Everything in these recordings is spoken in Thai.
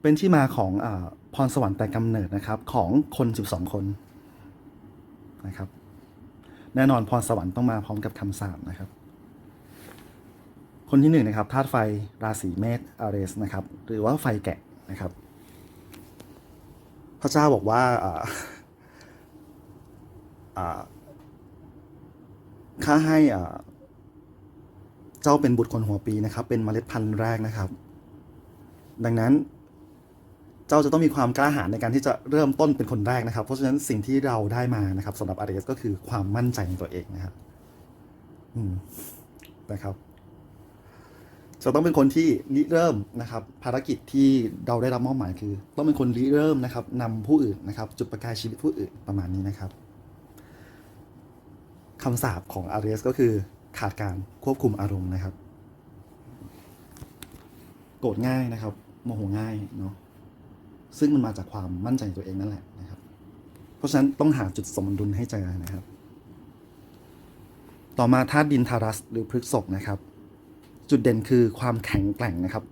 เป็นที่มาของอพรสวรรค์แต่กำเนิดนะครับของคน 12 คนนะครับ แน่นอนพรสวรรค์ต้องมาพร้อมกับคำสาปนะครับ คนที่หนึ่งนะครับธาตุไฟราศีเมษอาเรสนะครับ หรือว่าไฟแกะนะครับ พระเจ้าบอกว่าอ่าอ่าข้าให้เจ้าเป็นบุตรคนหัวปีนะครับ เป็นเมล็ดพันธุ์แรกนะครับ ดังนั้น เจ้าจะต้องมีความกล้าหาญในการที่จะเริ่มต้นเป็นคนแรกนะครับ เพราะฉะนั้นสิ่งที่เราได้มานะครับสำหรับอาร์เอสก็คือความมั่นใจในตัวเองนะครับอืมนะครับจะต้องเป็นคนที่ริเริ่มนะครับ ภารกิจที่เราได้รับมอบหมายคือ ต้องเป็นคนริเริ่มนะครับนำผู้อื่นนะครับ จุดประกายชีวิตผู้อื่นประมาณนี้นะครับคำสาปของอาร์เอสก็คือขาดการควบคุมอารมณ์นะครับ โกรธง่ายนะครับโมโหง่ายเนาะ ซึ่งมันมาจากความมั่นใจในตัวเองนั่นแหละนะครับ เพราะฉะนั้นต้องหาจุดสมดุลให้เจอนะครับ ต่อมาธาตุดินทารัสหรือพฤกษกนะครับ จุดเด่นคือความแข็งแกร่งนะครับ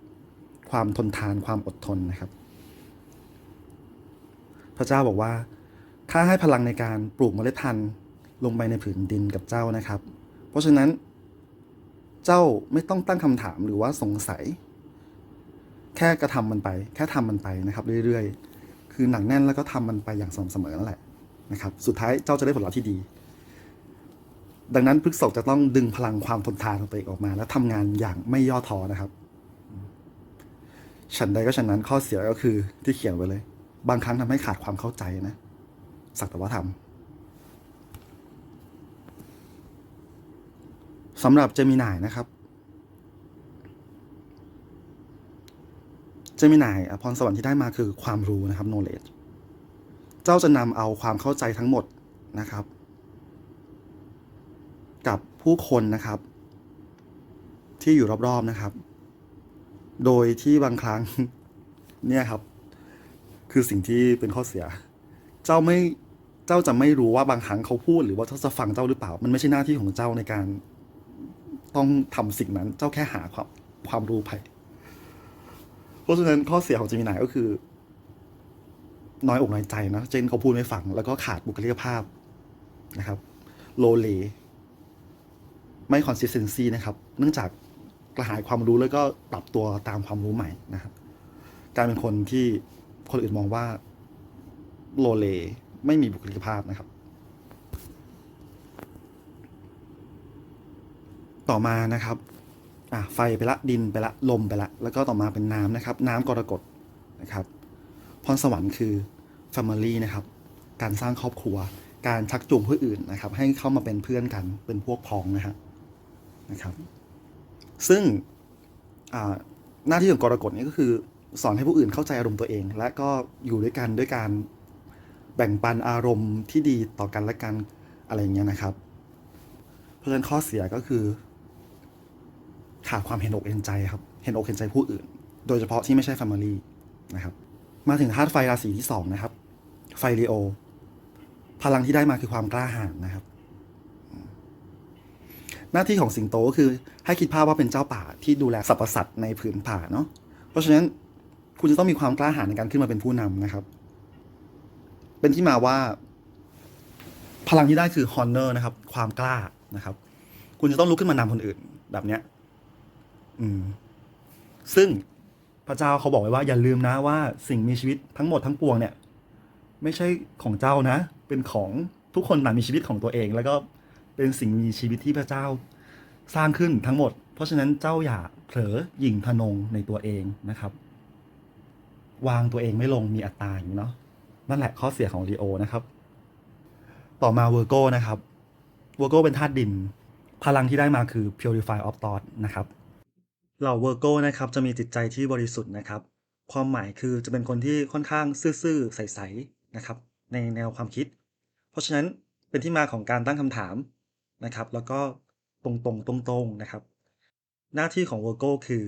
ความทนทานความอดทนนะครับ พระเจ้าบอกว่า ข้าให้พลังในการปลูกเมล็ดพันธุ์ลงไปในผืนดินกับเจ้านะครับ เพราะฉะนั้น เจ้าไม่ต้องตั้งคำถามหรือว่าสงสัย แค่กระทำมันไป แค่ทำมันไปนะครับ เรื่อยๆ คือหนักแน่นแล้วก็ทำมันไปอย่างสม่ำเสมอนั่นแหละนะครับ สุดท้ายเจ้าจะได้ผลลัพธ์ที่ดี ดังนั้นพฤกษกจะต้องดึงพลังความทนทานของตัวเองออกมา และทำงานอย่างไม่ย่อท้อนะครับ ฉันใดก็ฉันนั้นข้อเสียก็คือที่เขียนไว้เลย บางครั้งทำให้ขาดความเข้าใจนะ สักแต่ว่าทำสำหรับเจมินายนะครับ เจมินายพรสวรรค์ที่ได้มาคือความรู้นะครับ knowledge เจ้าจะนำเอาความเข้าใจทั้งหมดนะครับ กับผู้คนนะครับ ที่อยู่รอบๆนะครับ โดยที่บางครั้งเนี่ยครับ คือสิ่งที่เป็นข้อเสีย เจ้าไม่เจ้าจะไม่รู้ว่าบางครั้งเขาพูดหรือว่าเขาจะฟังเจ้าหรือเปล่า มันไม่ใช่หน้าที่ของเจ้าในการ ต้องทำสิ่งนั้น เจ้าแค่หาความความรู้ไป เพราะฉะนั้นข้อเสียของเจมินายก็คือ น้อยอกน้อยใจนะเจนเขาพูดไม่ฟัง แล้วก็ขาดบุคลิกภาพนะครับโลเลไม่คอนสิสเทนซีนะครับ เนื่องจากกระหายความรู้แล้วก็ปรับตัวตามความรู้ใหม่นะครับกลายเป็นคนที่คนอื่นมองว่าโลเลไม่มีบุคลิกภาพนะครับ ต่อมานะครับ อะไฟไปละดินไปละลมไปละแล้วก็ต่อมาเป็นน้ำนะครับ น้ำกรกฎนะครับพรสวรรค์คือ Family นะครับ การสร้างครอบครัว การชักจูงผู้อื่นนะครับ ให้เข้ามาเป็นเพื่อนกันเป็นพวกพ้องนะฮะนะครับ ซึ่งอ่าหน้าที่ของกรกฎนี้ก็คือ สอนให้ผู้อื่นเข้าใจอารมณ์ตัวเอง และก็อยู่ด้วยกันด้วยการแบ่งปันอารมณ์ที่ดีต่อกันและกันอะไรอย่างเงี้ยนะครับ เพราะฉะนั้นข้อเสียก็คือ ขาดความเห็นอกเห็นใจครับ เห็นอกเห็นใจผู้อื่น โดยเฉพาะที่ไม่ใช่ Family นะครับ มาถึงธาตุไฟราศีที่สองนะครับ ไฟลีโอ พลังที่ได้มาคือความกล้าหาญนะครับ หน้าที่ของสิงโตก็คือให้คิดภาพว่าเป็นเจ้าป่าที่ดูแลสรรพสัตว์ในผืนป่าเนาะ เพราะฉะนั้นคุณจะต้องมีความกล้าหาญในการขึ้นมาเป็นผู้นำนะครับ เป็นที่มาว่า พลังที่ได้คือ honor นะครับ ความกล้านะครับ คุณจะต้องลุกขึ้นมานำคนอื่นแบบเนี้ย อืม ซึ่งพระเจ้าเขาบอกไว้ว่าอย่าลืมนะว่าสิ่งมีชีวิตทั้งหมดทั้งปวงเนี่ย ไม่ใช่ของเจ้านะ เป็นของทุกคนต่างมีชีวิตของตัวเอง แล้วก็เป็นสิ่งมีชีวิตที่พระเจ้าสร้างขึ้นทั้งหมด เพราะฉะนั้นเจ้าอย่าเผลอหยิ่งทะนงในตัวเองนะครับ วางตัวเองไม่ลงมีอัตตาอย่างนี้เนาะนั่นแหละข้อเสียของลีโอนะครับ ต่อมาเวอร์โกนะครับเวอร์โกเป็นธาตุดิน พลังที่ได้มาคือ purify of thought นะครับ เหล่าเวอร์โก้นะครับจะมีจิตใจที่บริสุทธิ์นะครับ ความหมายคือจะเป็นคนที่ค่อนข้างซื่อๆใสๆนะครับ ในแนวความคิด เพราะฉะนั้นเป็นที่มาของการตั้งคำถามนะครับ แล้วก็ตรงๆตรงๆนะครับ หน้าที่ของเวอร์โก้คือ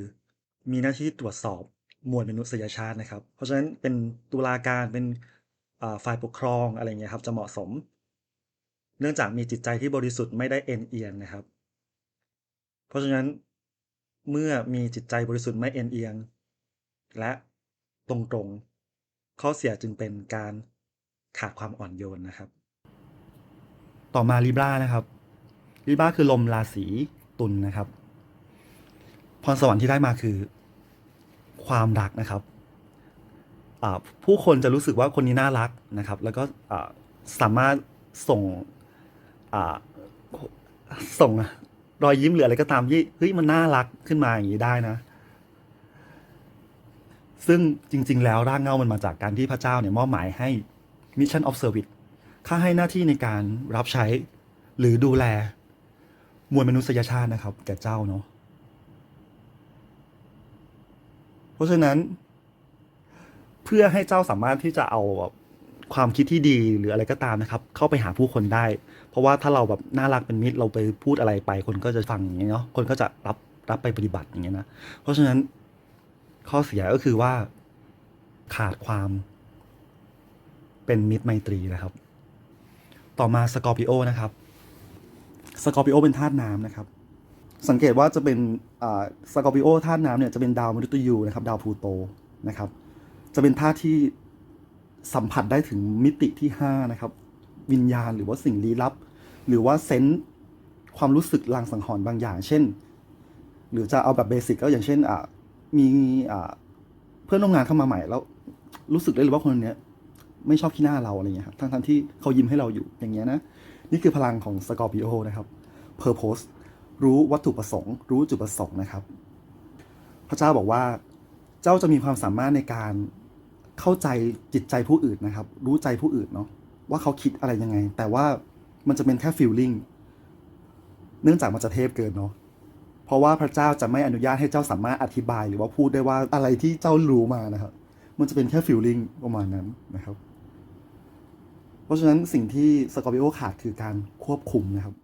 มีหน้าที่ตรวจสอบมวลมนุษยชาตินะครับ เพราะฉะนั้นเป็นตุลาการเป็นฝ่ายปกครองอะไรเงี้ยครับจะเหมาะสม เนื่องจากมีจิตใจที่บริสุทธิ์ไม่ได้เอ็นเอียงนะครับ เพราะฉะนั้น เมื่อมีจิตใจบริสุทธิ์ไม่เอ็นเอียง และตรงๆ ข้อเสียจึงเป็นการขาดความอ่อนโยนนะครับ ต่อมาลิบรานะครับลิบราคือลมราศีตุลนะครับ พรสวรรค์ที่ได้มาคือ ความรักนะครับผู้คนจะรู้สึกว่าคนนี้น่ารักนะครับ แล้วก็สามารถส่งส่ง รอยยิ้มหรืออะไรก็ตามที่เฮ้ยมันน่ารักขึ้นมาอย่างนี้ได้นะ ซึ่งจริง ๆ แล้วร่ากเงามันมาจากการที่พระเจ้าเนี่ยมอบหมายให้ Mission of Service ข้าให้หน้าที่ในการรับใช้หรือดูแล มวลมนุษยชาตินะครับ แก่เจ้าเนาะเพราะฉะนั้น เพื่อให้เจ้าสามารถที่จะเอาแบบ ความคิดที่ดีหรืออะไรก็ตามนะครับ เข้าไปหาผู้คนได้ เพราะว่าถ้าเราแบบน่ารักเป็นมิตรเราไปพูดอะไรไป คนก็จะฟังอย่างเงี้ยเนาะคนก็จะรับรับไปปฏิบัติอย่างเงี้ยนะเพราะฉะนั้นข้อเสียก็คือว่าขาดความเป็นมิตรไมตรีนะครับ ต่อมาสกอร์ปิโอนะครับสกอร์ปิโอเป็นธาตุน้ำนะครับ สังเกตว่าจะเป็นสกอร์ปิโอธาตุน้ำเนี่ยจะเป็นดาวมฤตยูนะครับ ดาวพูโตนะครับ จะเป็นธาตุที่ สัมผัสได้ถึงมิติที่ห้านะครับ วิญญาณหรือว่าสิ่งลี้ลับ หรือว่าเซนส์ความรู้สึกลางสังหรณ์บางอย่าง เช่น หรือจะเอาแบบเบสิกก็อย่างเช่นอ่ามีอ่าเพื่อนร่วมงานเข้ามาใหม่แล้วรู้สึกได้เลยว่าคนนี้ไม่ชอบขี้หน้าเราอะไรเงี้ยครับทั้งทั้งที่เขายิ้มให้เราอยู่อย่างเงี้ยนะนี่คือพลังของสกอร์ปิโอนะครับ Purpose รู้วัตถุประสงค์ รู้จุดประสงค์นะครับ พระเจ้าบอกว่าเจ้าจะมีความสามารถในการ เข้าใจจิตใจผู้อื่นนะครับ รู้ใจผู้อื่นเนาะว่าเขาคิดอะไรยังไง แต่ว่ามันจะเป็นแค่ feeling เนื่องจากมันจะเทพเกินเนาะเพราะว่าพระเจ้าจะไม่อนุญาตให้เจ้าสามารถอธิบายหรือว่าพูดได้ว่าอะไรที่เจ้ารู้มานะครับ มันจะเป็นแค่ feeling ประมาณนั้นนะครับ เพราะฉะนั้นสิ่งที่สกอร์ปิโอขาดคือการควบคุมนะครับ